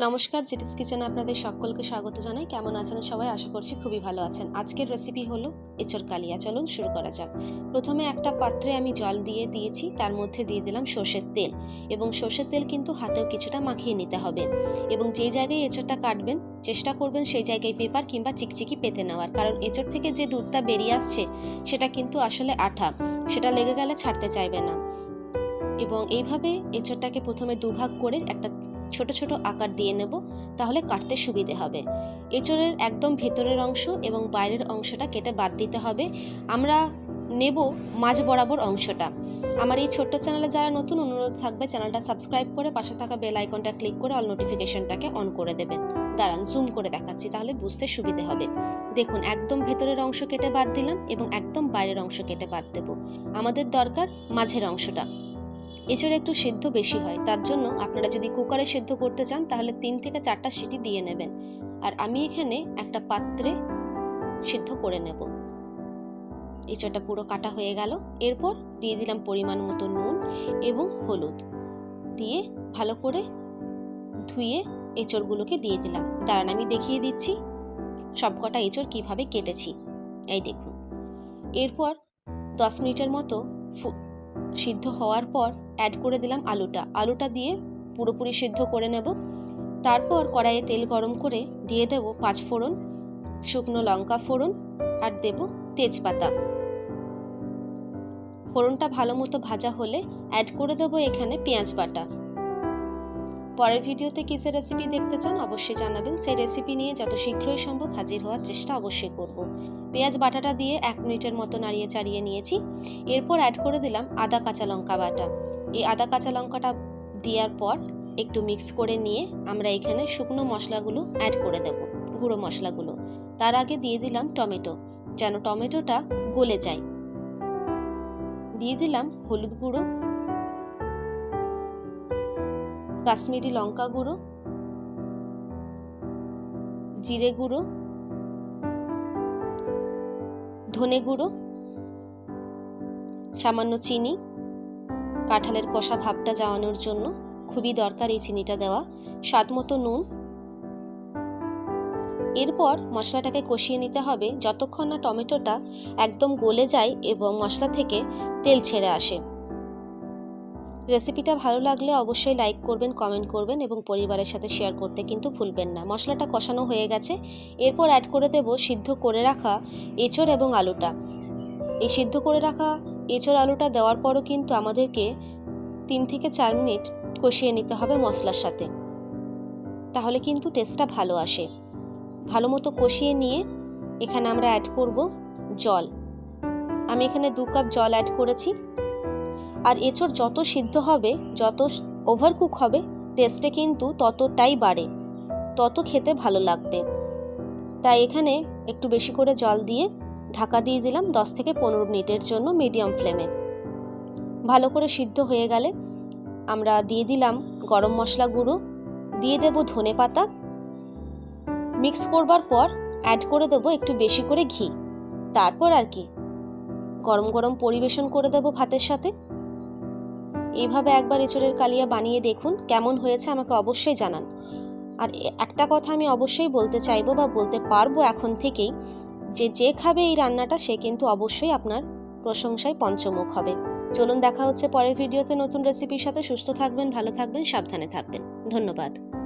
নমস্কার জেটিস কিচেনে আপনাদের সকলকে স্বাগত জানাই। কেমন আছেন সবাই? আশা করছি খুবই ভালো আছেন। আজকের রেসিপি হলো এঁচড় কালিয়া। চলুন শুরু করা যাক। প্রথমে একটা পাত্রে আমি জল দিয়ে দিয়েছি, তার মধ্যে দিয়ে দিলাম সর্ষের তেল। এবং সর্ষের তেল কিন্তু হাতেও কিছুটা মাখিয়ে নিতে হবে। এবং যে জায়গায় এঁচড়টা কাটবেন, চেষ্টা করবেন সেই জায়গায় পেপার কিংবা চিকচিকি পেতে নেওয়ার। কারণ এঁচড় থেকে যে দুধটা বেরিয়ে আসছে, সেটা কিন্তু আসলে আঠা। সেটা লেগে গেলে ছাড়তে চাইবে না। এবং এইভাবে এঁচড়টাকে প্রথমে দুভাগ করে একটা ছোট ছোট আকার দিয়ে নেব, তাহলে কাটতে সুবিধে হবে। এঁচড়ের একদম ভেতরের অংশ এবং বাইরের অংশটা কেটে বাদ দিতে হবে। আমরা নেব মাঝ বরাবর অংশটা। আমার এই ছোট্ট চ্যানেলে যারা নতুন, অনুরোধ থাকবে চ্যানেলটা সাবস্ক্রাইব করে পাশে থাকা বেল আইকনটা ক্লিক করে অল নোটিফিকেশনটাকে অন করে দেবেন। দাঁড়ান, জুম করে দেখাচ্ছি, তাহলে বুঝতে সুবিধে হবে। দেখুন, একদম ভেতরের অংশ কেটে বাদ দিলাম এবং একদম বাইরের অংশ কেটে বাদ দেবো। আমাদের দরকার মাঝের অংশটা। এছাড়া একটু সেদ্ধ বেশি হয়। তার জন্য আপনারা যদি কুকারে সেদ্ধ করতে চান, তাহলে তিন থেকে চারটা সিটি দিয়ে নেবেন। আর আমি এখানে একটা পাত্রে সিদ্ধ করে নেব। এঁচড়টা পুরো কাটা হয়ে গেল। এরপর দিয়ে দিলাম পরিমাণ মতো নুন এবং হলুদ। দিয়ে ভালো করে ধুয়ে এঁচড়গুলোকে দিয়ে দিলাম। দাঁড়ান, আমি দেখিয়ে দিচ্ছি সবকটা এঁচড় কীভাবে কেটেছি। এই দেখুন। এরপর দশ মিনিটের মতো সিদ্ধ হওয়ার পর অ্যাড করে দিলাম আলুটা। আলুটা দিয়ে পুরোপুরি সিদ্ধ করে নেব। তারপর কড়াইয়ে তেল গরম করে দিয়ে দেব পাঁচ ফোড়ন, শুকনো লঙ্কা ফোড়ন আর দেব তেজপাতা। ফোড়নটা ভালো মতো ভাজা হলে অ্যাড করে দেব এখানে পেঁয়াজ বাটা। পরের ভিডিওতে কিসের রেসিপি দেখতে চান অবশ্যই জানাবেন। সেই রেসিপি নিয়ে যত শীঘ্রই সম্ভব হাজির হওয়ার চেষ্টা অবশ্যই করব। পেঁয়াজ বাটাটা দিয়ে এক মিনিটের মতো নাড়িয়ে চাড়িয়ে নিয়েছি। এরপর অ্যাড করে দিলাম আদা কাঁচা লঙ্কা বাটা। এই আদা কাঁচা লঙ্কাটা দেওয়ার পর একটু মিক্স করে নিয়ে আমরা এখানে শুকনো মশলাগুলো অ্যাড করে দেব, গুঁড়ো মশলাগুলো। তার আগে দিয়ে দিলাম টমেটো, যেন টমেটোটা গলে যায়। দিয়ে দিলাম হলুদ গুঁড়ো, কাশ্মীরি লঙ্কা গুঁড়ো, জিরে গুঁড়ো ধনে গুঁড়ো, সামান্য চিনি, কাঁঠালের কষা ভাবটা যাওয়ানোর জন্য খুবই দরকার এই চিনিটা দেওয়া। স্বাদ মতো নুন। এরপর মশলাটাকে কষিয়ে নিতে হবে যতক্ষণ না টমেটোটা একদম গলে যায় এবং মশলা থেকে তেল ছেড়ে আসে। রেসিপিটা ভালো লাগলে অবশ্যই লাইক করবেন, কমেন্ট করবেন এবং পরিবারের সাথে শেয়ার করতে কিন্তু ভুলবেন না। মশলাটা কষানো হয়ে গেছে। এরপর অ্যাড করে দেব সিদ্ধ করে রাখা এঁচড় এবং আলুটা। এই সিদ্ধ করে রাখা এঁচড় আলুটা দেওয়ার পরও কিন্তু আমাদেরকে তিন থেকে চার মিনিট কষিয়ে নিতে হবে মশলার সাথে। তাহলে কিন্তু টেস্টটা ভালো আসে। ভালো মতো কষিয়ে নিয়ে এখানে আমরা অ্যাড করব জল। আমি এখানে দু কাপ জল অ্যাড করেছি। আর এঁচড় যত সিদ্ধ হবে, যত ওভারকুক হবে টেস্টে কিন্তু ততটাই বাড়ে, তত খেতে ভালো লাগবে। তাই এখানে একটু বেশি করে জল দিয়ে ঢাকা দিয়ে দিলাম দশ থেকে পনেরো মিনিটের জন্য মিডিয়াম ফ্লেমে ভালো করে সিদ্ধ হয়ে গেলে আমরা দিয়ে দিলাম গরম মশলা গুঁড়ো, দিয়ে দেব ধনে পাতা। মিক্স করবার পর অ্যাড করে দেব একটু বেশি করে ঘি। তারপর আর কি, গরম গরম পরিবেশন করে দেব ভাতের সাথে। এইভাবে একবার এঁচড়ের কালিয়া বানিয়ে দেখুন, কেমন হয়েছে আমাকে অবশ্যই জানান। আর একটা কথা আমি অবশ্যই বলতে চাইব বা বলতে পারব এখন থেকেই, যে যে খাবে এই রান্নাটা, সে কিন্তু অবশ্যই আপনার প্রশংসায় পঞ্চমুখ হবে। চলুন দেখা হচ্ছে পরের ভিডিওতে নতুন রেসিপির সাথে। সুস্থ থাকবেন, ভালো থাকবেন, সাবধানে থাকবেন। ধন্যবাদ।